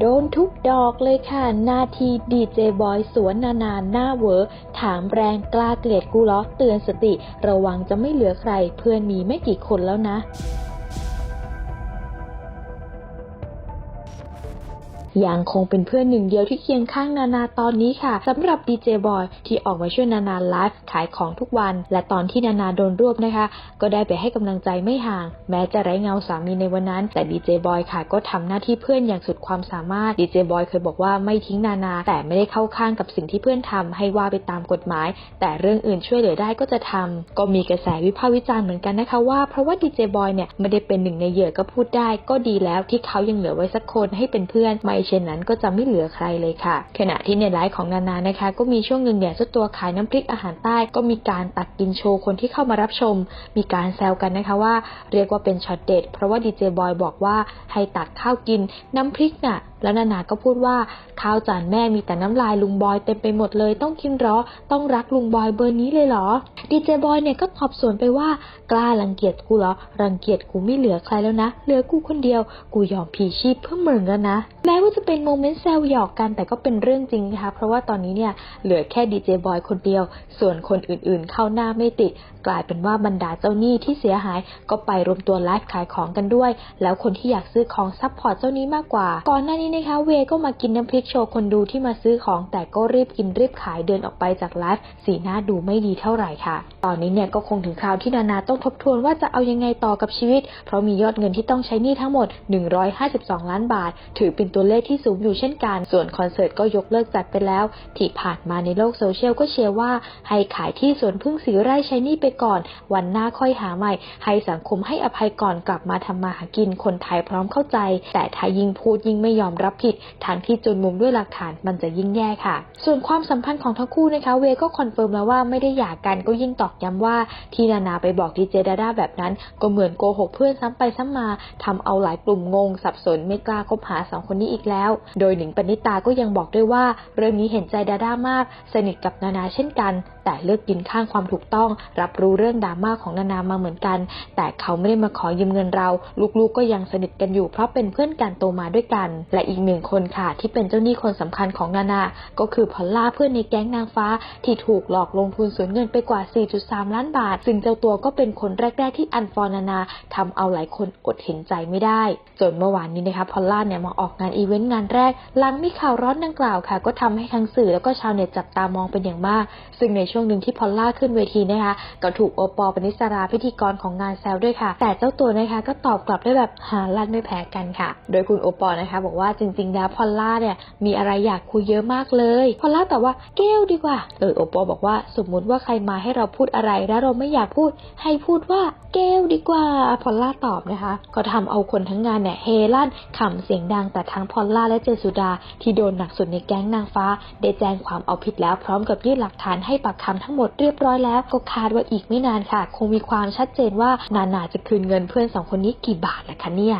โดนทุกดอกเลยค่ะ นาทีดีเจบอยสวนนานานหน้าเวอร์ถามแรงกล้าเกลียดกูล้อเตือนสติ ระวังจะไม่เหลือใคร เพื่อนมีไม่กี่คนแล้วนะ ยังคงเป็นเพื่อนหนึ่งเดียวที่เคียงข้างนานาตอนนี้ค่ะสำหรับดีเจบอยที่ออกมาช่วยนานาไลฟ์ขายของทุกวัน และตอนที่นานาโดนรวบนะคะ ก็ได้ไปให้กำลังใจไม่ห่าง แม้จะไร้เงาสามีในวันนั้น แต่ดีเจบอยค่ะ ก็ทำหน้าที่เพื่อนอย่างสุดความสามารถดีเจบอยเคยบอกว่าไม่ทิ้งนานา แต่ไม่ได้เข้าข้างกับสิ่งที่เพื่อนทำให้ว่าไปตามกฎหมาย แต่เรื่องอื่นช่วยเหลือได้ก็จะทำก็มีกระแสวิพากษ์วิจารณ์เหมือนกันนะคะว่าเพราะว่าดีเจบอยเนี่ยไม่ได้เป็นหนึ่งในเหยื่อก็พูดได้ ก็ดีแล้วที่เขายังเหลือไว้สักคนให้เป็นเพื่อนไม่เช่นนั้นก็จะไม่เหลือใครเลยค่ะ ขณะที่ในไลฟ์ของนานานะคะ ก็มีช่วงหนึ่งเนี่ยเจ้าตัวขายน้ำพริกอาหารใต้ก็มีการตักกินโชว์คนที่เข้ามารับชม มีการแซวกันนะคะว่า เรียกว่าเป็นช็อตเด็ดเพราะว่าดีเจบอยบอกว่าให้ตักข้าวกินน้ำพริกน่ะแล้วนานาก็พูดว่าข้าวจานแม่มีแต่น้ำลายลุงบอยเต็มไปหมดเลยต้องกินหรอ ต้องรักลุงบอยเบอร์นี้เลยเหรอ ดีเจบอยเนี่ยก็ตอบสวนไปว่ากล้ารังเกียจกูเหรอ รังเกียจกูไม่เหลือใครแล้วนะ เหลือกูคนเดียว กูยอมพีชีพเพื่อเมึงแล้วนะ แม้ว่าจะเป็นโมเมนต์แซวหยอกกันแต่ก็เป็นเรื่องจริงนะคะ เพราะว่าตอนนี้เนี่ยเหลือแค่ดีเจบอยคนเดียว ส่วนคนอื่นๆ เข้าหน้าไม่ติด กลายเป็นว่าบรรดาเจ้าหนี้ที่เสียหายก็ไปรวมตัวไลฟ์ขายของกันด้วย แล้วคนที่อยากซื้อของซัพพอร์ตเจ้านี้มากกว่า ก่อนหน้านี้นี้นะคะเวก็มากินน้ำพริกโชว์คนดูที่มาซื้อของ แต่ก็รีบกินรีบขายเดินออกไปจากไลฟ์สีหน้าดูไม่ดีเท่าไหร่ค่ะ ตอนนี้เนี่ยก็คงถึงคราวที่นานาต้องทบทวนว่าจะเอายังไงต่อกับชีวิต เพราะมียอดเงินที่ต้องใช้หนี้ทั้งหมด 152 ล้านบาท ถือเป็นตัวเลขที่สูงอยู่เช่นกัน ส่วนคอนเสิร์ตก็ยกเลิกจัดไปแล้ว ที่ผ่านมาในโลกโซเชียลก็เชียร์ว่า ให้ขายที่สวนพึ่งสีไร่ใช้หนี้ไปก่อน วันหน้าค่อยหาใหม่ ให้สังคมให้อภัยก่อนกลับมาทำมาหากินคนไทยพร้อมเข้าใจ แต่ถ้ายิ่งพูดยิ่งไม่ยอมรับผิดทางที่จนมุมด้วยหลักฐานมันจะยิ่งแย่ค่ะ ส่วนความสัมพันธ์ของทั้งคู่นะคะ เวก็คอนเฟิร์มแล้วว่าไม่ได้หย่ากันก็ยิ่งตอกย้ำว่าที่นานาไปบอกดีเจดาด้าแบบนั้น ก็เหมือนโกหกเพื่อนซ้ำไปซ้ำมาทำเอาหลายกลุ่มงง สับสนไม่กล้าคบหาสองคนนี้อีกแล้ว โดยหนิงปณิตาก็ยังบอกด้วยว่า เรื่องนี้เห็นใจดาด้ามาก สนิทกับนานาเช่นกัน แต่เลือกกินข้างความถูกต้อง รับรู้เรื่องดราม่าของนานามาเหมือนกัน แต่เขาไม่ได้มาขอยืมเงินเรา ลูกๆก็ยังสนิทกันอยู่ เพราะเป็นเพื่อนกันโตมาด้วยกัน และอีกหนึ่งคนค่ะ ที่เป็นเจ้าหนี้คนสำคัญของนานา ก็คือพอลล่าเพื่อนในแก๊งนางฟ้า ที่ถูกหลอกลงทุนสูญเงินไปกว่า 4.3 ล้านบาท ซึ่งเจ้าตัวก็เป็นคนแรก ๆ ที่อันฟอร์นานาทำเอาหลายคนอดเห็นใจไม่ได้ จนเมื่อวานนี้นะคะพอลล่าเนี่ยมาออกงานอีเวนต์งานแรกหลังมีข่าวร้อนดังกล่าวค่ะ ก็ทำให้ทั้งสื่อแล้วก็ชาวเน็ตจับตามองเป็นอย่างมาก ซึ่งในช่วง่วงหนึ่งที่พอลล่าขึ้นเวทีนะคะก็ถูกโอปอลปนิสราพิธีกรของงานแซวด้วยค่ะ แต่เจ้าตัวนะคะก็ตอบกลับด้วยแบบหาลั่นไม่แพ้กันค่ะ โดยคุณโอปอล์นะคะบอกว่าจริงๆแล้วพอลล่าเนี่ยมีอะไรอยากคุยเยอะมากเลยพอลล่าแต่ว่าเกลดีกว่าเออโอปอล์บอกว่าสมมุติว่าใครมาให้เราพูดอะไรแล้วเราไม่อยากพูด ให้พูดว่าเกลดีกว่าพอลล่าตอบนะคะ ก็ทำเอาคนทั้งงานเนี่ยเฮลั่นขำเสียงดังแต่ทั้งพอลล่าและเจสุดาที่โดนหนักสุดในแก๊งนางฟ้า ได้แจ้งความเอาผิดแล้วพร้อมกับยื่นหลักฐานให้ปากคำทั้งหมดเรียบร้อยแล้วก็คาดว่าอีกไม่นานค่ะ คงมีความชัดเจนว่านานาจะคืนเงินเพื่อนสองคนนี้กี่บาทละคะเนี่ย